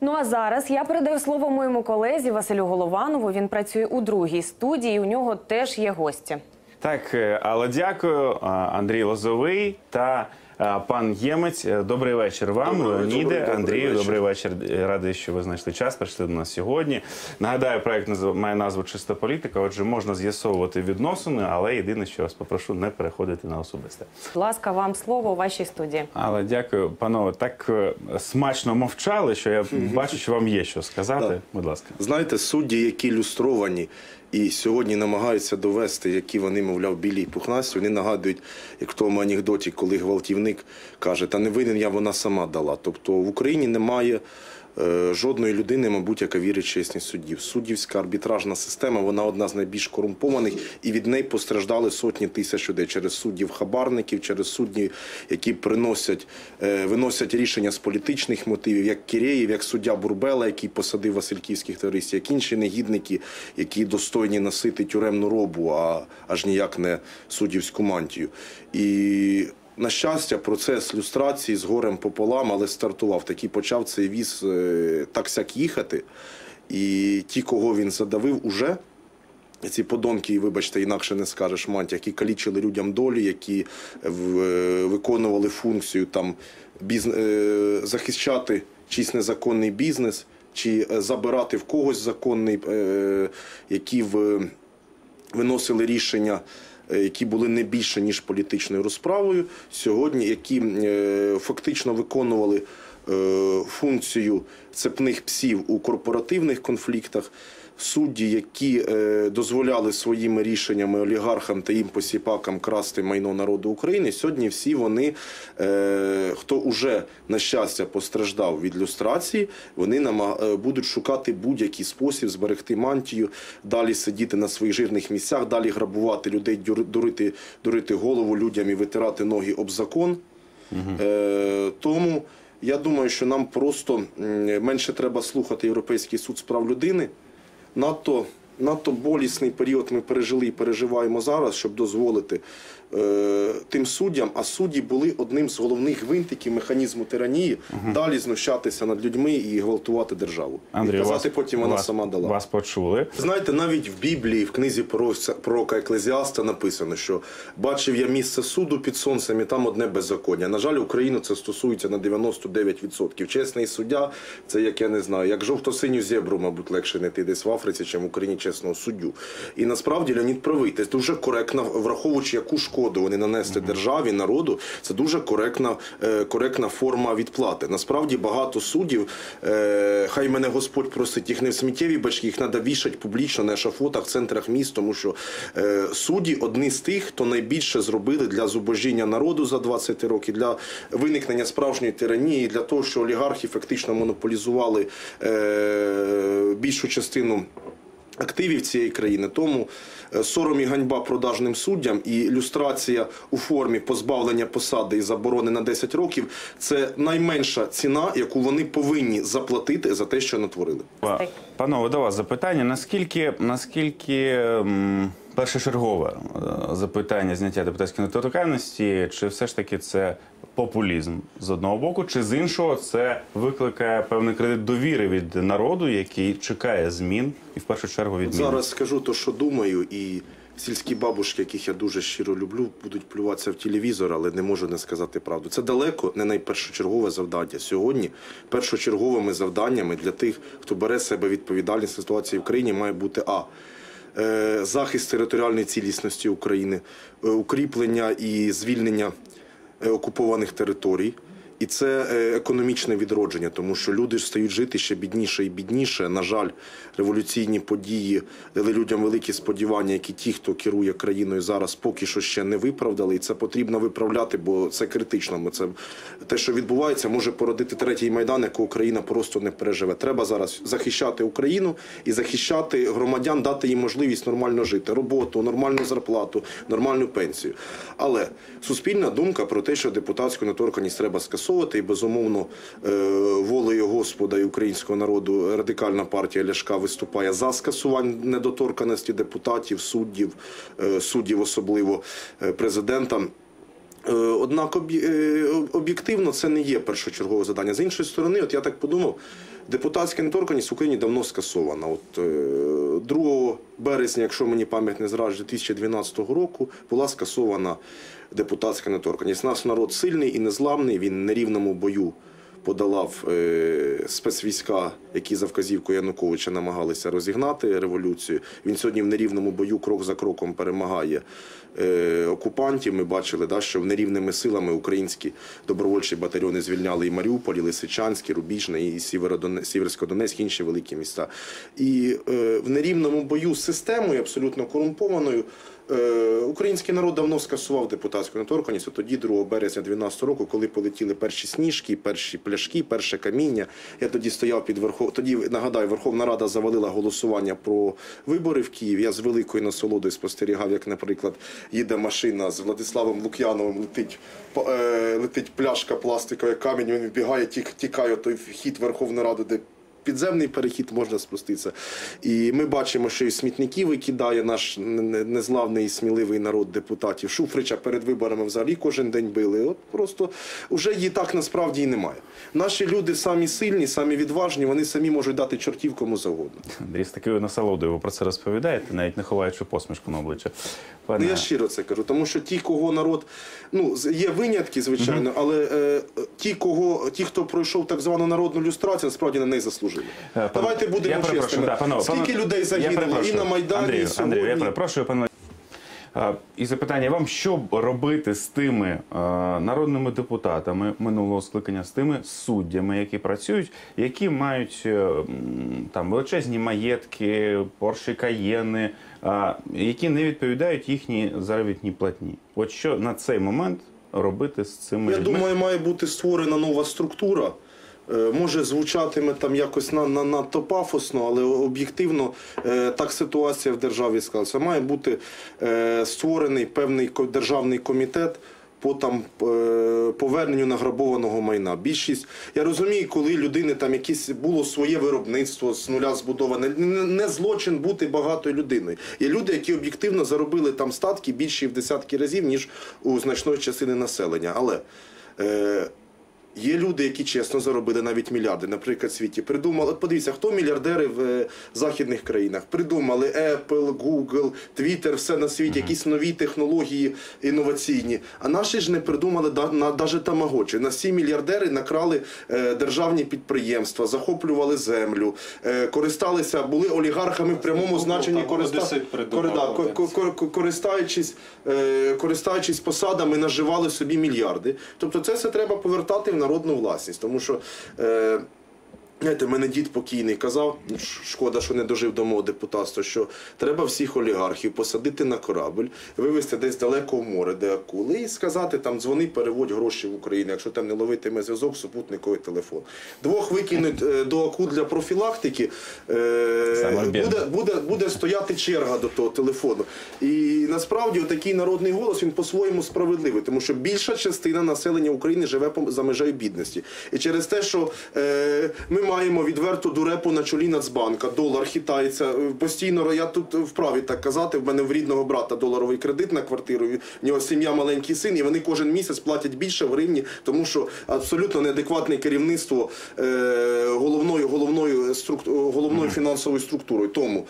Ну а зараз я передаю слово моєму колезі Василю Голованову. Він працює у другій студії. У нього теж є гості. Так, е, але дякую, Андрій Лозовий та пан Ємець. Е, Добрий вечір вам, Добрий. Леоніде, Добрий Андрію. Добрий вечір. Е, Радий, що ви знайшли час. Прийшли до нас сьогодні. Нагадаю, проект має назву Чиста політика. Отже, можна з'ясовувати відносини, але єдине, що вас попрошу, не переходити на особисте. Будь ласка, вам слово у вашій студії. Але дякую, панове. Так е, смачно мовчали, що я бачу, що вам є що сказати. Будь ласка. Знаєте, судді, які люстровані і сьогодні намагаються довести, які вони, мовляв, білі пухнасті, вони нагадують, як в тому анекдоті, коли гвалтівник каже, та не винен я, вона сама дала. Тобто в Україні немає жодної людини, мабуть, яка вірить в чесність суддів. Суддівська арбітражна система, вона одна з найбільш корумпованих, і від неї постраждали сотні тисяч людей через суддів хабарників, через судді, які приносять, е, виносять рішення з політичних мотивів, як Киреєв, як суддя Бурбела, який посадив васильківських терористів, як інші негідники, які достойні носити тюремну робу, а аж ніяк не суддівську мантію. І на щастя, процес люстрації з горем пополам, але стартував. Такий почав цей віз е, так сяк їхати. І ті, кого він задавив, уже ці подонки, вибачте, інакше не скажеш манті, які калічили людям долі, які е, виконували функцію там е, захищати чийсь незаконний бізнес, чи е, забирати в когось законний, е, які в виносили рішення, е, які були не більше ніж політичною розправою, сьогодні, які е, фактично виконували е, функцію цепних псів у корпоративних конфліктах. Судді, які е, дозволяли своїми рішеннями олігархам та їм посіпакам красти майно народу України, сьогодні всі вони, е, хто уже на щастя постраждав від люстрації, вони е, будуть шукати будь-який спосіб зберегти мантію, далі сидіти на своїх жирних місцях, далі грабувати людей, дурити, дурити голову людям і витирати ноги об закон. Тому я думаю, що нам просто менше треба слухати Європейський суд з прав людини. Надто, надто болісний період ми пережили і переживаємо зараз, щоб дозволити тим суддям, а судді були одним з головних гвинтиків механізму тиранії, далі знущатися над людьми і гвалтувати державу. Андрій, і казати вас, потім вона вас, сама дала. Вас почули. Знаєте, навіть в Біблії, в книзі пророка Еклезіаста написано, що бачив я місце суду під сонцем, і там одне беззаконня. На жаль, Україну це стосується на 99%. Чесний суддя, це як я не знаю, як жовто-синю зебру, мабуть, легше знайти десь в Африці, чим в Україні чесного суддю. І насправді Леонід правий. Це дуже коректно, враховуючи, яку шкоду вони нанесли державі, народу. Це дуже коректна, е, коректна форма відплати. Насправді багато суддів, е, хай мене Господь просить, їх не в сміттєві бачки, їх треба вішати публічно на ешафотах, в центрах міст, тому що е, судді одні з тих, хто найбільше зробили для зубожіння народу за 20 років, для виникнення справжньої тиранії, для того, що олігархи фактично монополізували е, більшу частину активів цієї країни. Тому е, сором і ганьба продажним суддям і люстрація у формі позбавлення посади і заборони на 10 років це найменша ціна, яку вони повинні заплатити за те, що натворили. Панове, до вас запитання. Наскільки, наскільки м, першочергове е, запитання зняття депутатської недоторканності, чи все ж таки це популізм з одного боку, чи з іншого це викликає певний кредит довіри від народу, який чекає змін, і в першу чергу від? Зараз скажу те, що думаю, і сільські бабушки, яких я дуже щиро люблю, будуть плюватися в телевізор, але не можу не сказати правду. Це далеко не найпершочергове завдання. Сьогодні першочерговими завданнями для тих, хто бере себе відповідальність ситуації в країні, має бути а. Е, Захист територіальної цілісності України, е, укріплення і звільнення е, окупованих територій. І це е, економічне відродження, тому що люди ж стають жити ще бідніше і бідніше. На жаль, революційні події дали людям великі сподівання, які ті, хто керує країною зараз, поки що ще не виправдали. І це потрібно виправляти, бо це критично. Ми це те, що відбувається, може породити третій майдан, якого Україна просто не переживе. Треба зараз захищати Україну і захищати громадян, дати їм можливість нормально жити, роботу, нормальну зарплату, нормальну пенсію. Але суспільна думка про те, що депутатську недоторканність треба скасовувати, і безумовно е, волею Господа і українського народу радикальна партія Ляшка виступає за скасування недоторканості депутатів, суддів, е, суддів, особливо е, президента. Однак об'є- об'єктивно це не є першочергове завдання. З іншої сторони, от я так подумав, депутатська недоторканність в Україні давно скасована. От 2 березня, якщо мені пам'ять не зраджує, 2012 року була скасована депутатська недоторканність. Наш народ сильний і незламний, він на нерівному бою подолав е, спецвійська, які за вказівкою Януковича намагалися розігнати революцію. Він сьогодні в нерівному бою крок за кроком перемагає е, окупантів. Ми бачили, да, що нерівними силами українські добровольчі батальйони звільняли і Маріуполь, і Лисичанський, Рубіжне, і Сєвєрсько-Донецьк, інші великі міста. І е, в нерівному бою з системою абсолютно корумпованою. Е, Український народ давно скасував депутатську недоторканність. Тоді, 2 березня 2012 року, коли полетіли перші сніжки, перші пляшки, перше каміння. Я тоді стояв під Верхов... Тоді нагадаю, Верховна Рада завалила голосування про вибори в Києві. Я з великою насолодою спостерігав, як, наприклад, їде машина з Владиславом Лук'яновим, летить е, летить пляшка пластикова, камінь. Він вбігає, тік, тікає той вхід Верховної Ради, де підземний перехід можна спуститися. І ми бачимо, що і смітники викидає наш не- не- незглавний і сміливий народ депутатів. Шуфрича перед виборами взагалі кожен день били. От просто вже її так насправді і немає. Наші люди самі сильні, самі відважні, вони самі можуть дати чортів кому завгодно. Андрій, з такою насолодою ви про це розповідаєте, навіть не ховаючи посмішку на обличчя. Пане, Ну, я щиро це кажу, тому що ті, кого народ, ну є винятки, звичайно, але е, ті, кого ті, хто пройшов так звану народну люстрацію, насправді на неї заслужили. Е, пан- Давайте будемо чесними. да, панове, Скільки пане- людей загинуло і на майдані, Андрію, і сьогодні. Андрію, я перепрошую, пане. І запитання вам, що робити з тими а, народними депутатами минулого скликання, з тими суддями, які працюють, які мають е, там величезні маєтки, Порші Каєни, які не відповідають їхній заробітній платні. От що на цей момент робити з цими Я людьми? думаю, має бути створена нова структура. Е, Може, звучатиме там якось на, на, надто пафосно, але об'єктивно е, так ситуація в державі склалася. Має бути е, створений певний державний комітет по там е, поверненню награбованого майна. Більшість я розумію, коли людини там якесь було своє виробництво з нуля збудоване. Не, не злочин бути багатою людиною. Є люди, які об'єктивно заробили там статки більші в десятки разів ніж у значної частини населення. Але е, Є люди, які чесно заробили навіть мільярди, наприклад, в світі. Придумали, от подивіться, хто мільярдери в е, західних країнах. Придумали Apple, Google, Twitter, все на світі, якісь нові технології інноваційні. А наші ж не придумали да- на навіть тамагочі. На всі мільярдери накрали е, державні підприємства, захоплювали землю, е, користалися, були олігархами в прямому Google значенні там користа... одесит придумав кори- да, ко- ко- ко- користаючись, е, користаючись посадами, наживали собі мільярди. Тобто це все треба повертати в народну власність, тому що. Е, Знаєте, мене дід покійний казав, шкода, що не дожив до мого депутатства, що треба всіх олігархів посадити на корабль, вивезти десь далеко в море, де акули, і сказати там дзвони, переводь гроші в Україну, якщо там не ловитиме зв'язок, супутниковий телефон. Двох викинуть е, до акул для профілактики, е, буде, буде, буде стояти черга до того телефону. І насправді такий народний голос він по-своєму справедливий, тому що більша частина населення України живе за межею бідності. І через те, що е, ми маємо відверту дурепу на чолі Нацбанка, долар хитається е, постійно. Я тут вправі так казати. В мене в рідного брата доларовий кредит на квартиру. В нього сім'я маленький син, і вони кожен місяць платять більше в гривні, тому що абсолютно неадекватне керівництво е, головною головною структу головною фінансовою структурою. Тому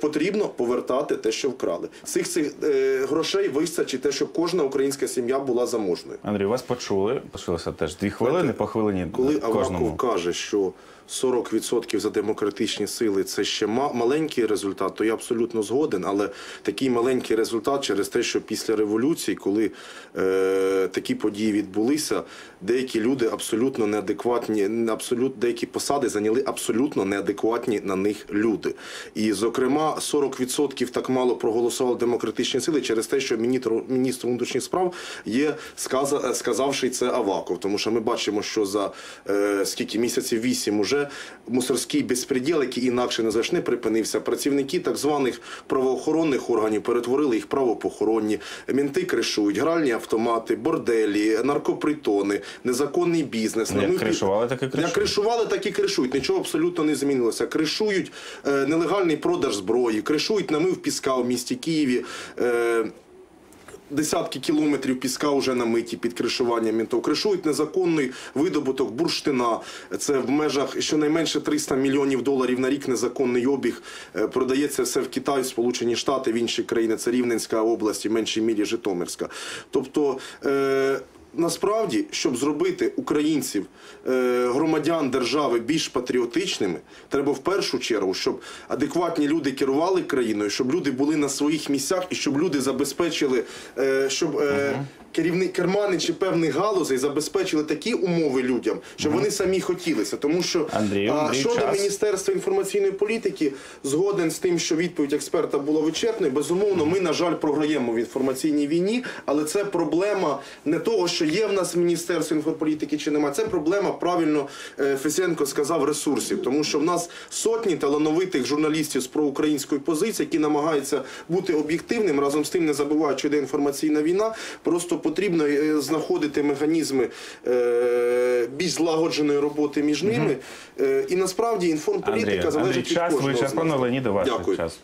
потрібно повертати те, що вкрали. Цих цих е, грошей вистачить те, щоб кожна українська сім'я була заможною. Андрій, вас почули. Почалося теж дві хвилини по хвилині Коли кожному. Аваков каже, що 40% за демократичні сили це ще ма- маленький результат, то я абсолютно згоден. Але такий маленький результат через те, що після революції, коли е, такі події відбулися, деякі люди абсолютно неадекватні, не абсолютно деякі посади зайняли абсолютно неадекватні на них люди. І, зокрема, 40% так мало проголосували демократичні сили через те, що міністр, міністр внутрішніх справ є сказа, сказавши це Аваков. Тому що ми бачимо, що за е, скільки місяців вісім уже мусорський безпреділ, який інакше не не припинився. Працівники так званих правоохоронних органів перетворили їх правопохоронні. Мінти кришують, гральні автомати, борделі, наркопритони, незаконний бізнес. Ну, як ми- кришували, так і кришують. Як кришували, так і кришують. Нічого абсолютно не змінилося. Кришують е, нелегальний продаж зброї, кришують намив піска у місті Києві. Е, Десятки кілометрів піска вже намиті під кришуванням мінтов. Кришують незаконний видобуток бурштина. Це в межах щонайменше 300 мільйонів доларів на рік незаконний обіг. Е, Продається все в Китай, в Сполучені Штати, в інші країни. Це Рівненська область, в меншій мірі Житомирська. Тобто. Е- Насправді, щоб зробити українців, е, громадян держави більш патріотичними, треба в першу чергу, щоб адекватні люди керували країною, щоб люди були на своїх місцях і щоб люди забезпечили, е, щоб е, керівни, керманичі певних галузей забезпечили такі умови людям, щоб вони самі хотілися. Тому що Андрію, а, Андрій, щодо час. Міністерства інформаційної політики, згоден з тим, що відповідь експерта була вичерпною. Безумовно, ми, на жаль, програємо в інформаційній війні, але це проблема не того, що є в нас Міністерство інформполітики чи немає. Це проблема, правильно е, Фесенко сказав, ресурсів. Тому що в нас сотні талановитих журналістів з проукраїнської позиції, які намагаються бути об'єктивним, разом з тим не забувають, що йде інформаційна війна. Просто потрібно е, знаходити механізми е, більш злагодженої роботи між ними. Е, і насправді інформполітика Андрій, залежить Андрій, від час кожного з нас. вичерпано, Леоніду, ваш час.